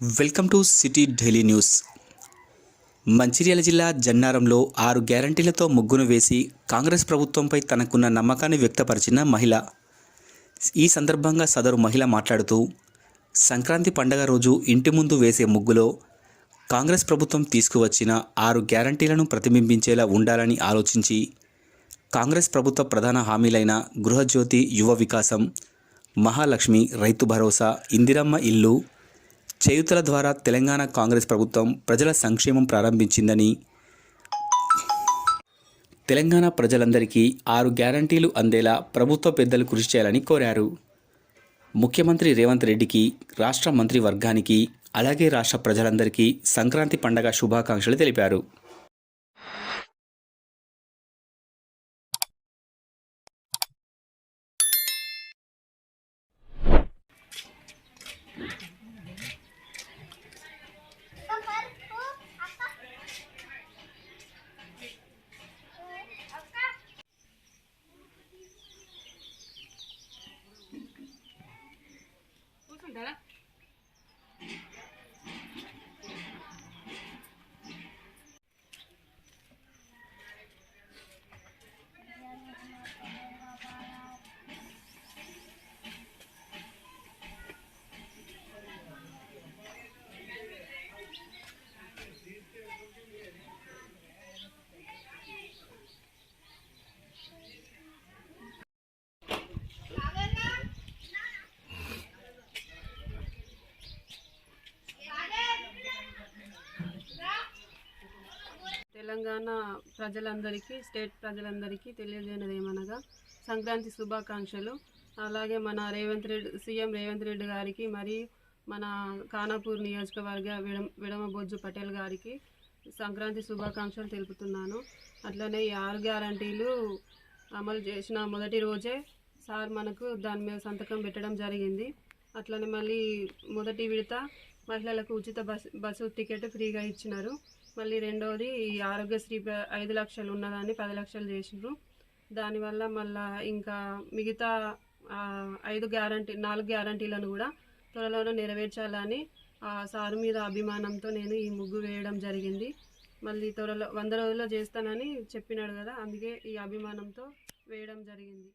Welcome to city Delhi news. Mancherial జిల్లా జన్నారంలో ఆరు గ్యారంటీలతో ముగ్గును వేసి కాంగ్రెస్ ప్రభుత్వంపై తనకున్న నమ్మకాన్ని వ్యక్తపరిచిన మహిళ. ఈ సందర్భంగా సదరు మహిళ మాట్లాడుతూ సంక్రాంతి పండగ రోజు ఇంటి ముందు వేసే ముగ్గులో కాంగ్రెస్ ప్రభుత్వం తీసుకువచ్చిన ఆరు గ్యారంటీలను ప్రతిబింబించేలా ఉండాలని ఆలోచించి కాంగ్రెస్ ప్రభుత్వ ప్రధాన హామీలైన గృహజ్యోతి యువ వికాసం మహాలక్ష్మి రైతు భరోసా ఇందిరమ్మ ఇల్లు చేయుతల ద్వారా తెలంగాణ కాంగ్రెస్ ప్రభుత్వం ప్రజల సంక్షేమం ప్రారంభించిందని తెలంగాణ ప్రజలందరికీ ఆరు గ్యారంటీలు అందేలా ప్రభుత్వ పెద్దలు కృషి చేయాలని కోరారు. ముఖ్యమంత్రి రేవంత్ రెడ్డికి రాష్ట్ర మంత్రి వర్గానికి అలాగే రాష్ట్ర ప్రజలందరికీ సంక్రాంతి పండగ శుభాకాంక్షలు తెలిపారు. Dara తెలంగాణ ప్రజలందరికీ స్టేట్ ప్రజలందరికీ తెలియజేయనది ఏమనగా సంక్రాంతి శుభాకాంక్షలు. అలాగే మన రేవంత్ రెడ్డి సీఎం రేవంత్ రెడ్డి గారికి మరియు మన ఖానాపూర్ నియోజకవర్గ విడమ విడమబొజ్జు పటేల్ గారికి సంక్రాంతి శుభాకాంక్షలు తెలుపుతున్నాను. అట్లనే ఈ ఆరు గ్యారంటీలు అమలు చేసిన మొదటి రోజే సార్ మనకు దాని మీద సంతకం పెట్టడం జరిగింది. అట్లనే మళ్ళీ మొదటి విడత మహిళలకు ఉచిత బస్ బస్సు టికెట్ ఫ్రీగా ఇచ్చినారు. మళ్ళీ రెండవది ఈ ఆరోగ్యశ్రీ ఐదు లక్షలు ఉన్నదాన్ని పది లక్షలు చేసినారు దానివల్ల మళ్ళా ఇంకా మిగతా ఐదు గ్యారంటీ నాలుగు గ్యారంటీలను కూడా త్వరలోనే నెరవేర్చాలని ఆ సారు మీద అభిమానంతో నేను ఈ ముగ్గు వేయడం జరిగింది. మళ్ళీ త్వరలో వంద రోజుల్లో చేస్తానని చెప్పినాడు కదా అందుకే ఈ అభిమానంతో వేయడం జరిగింది.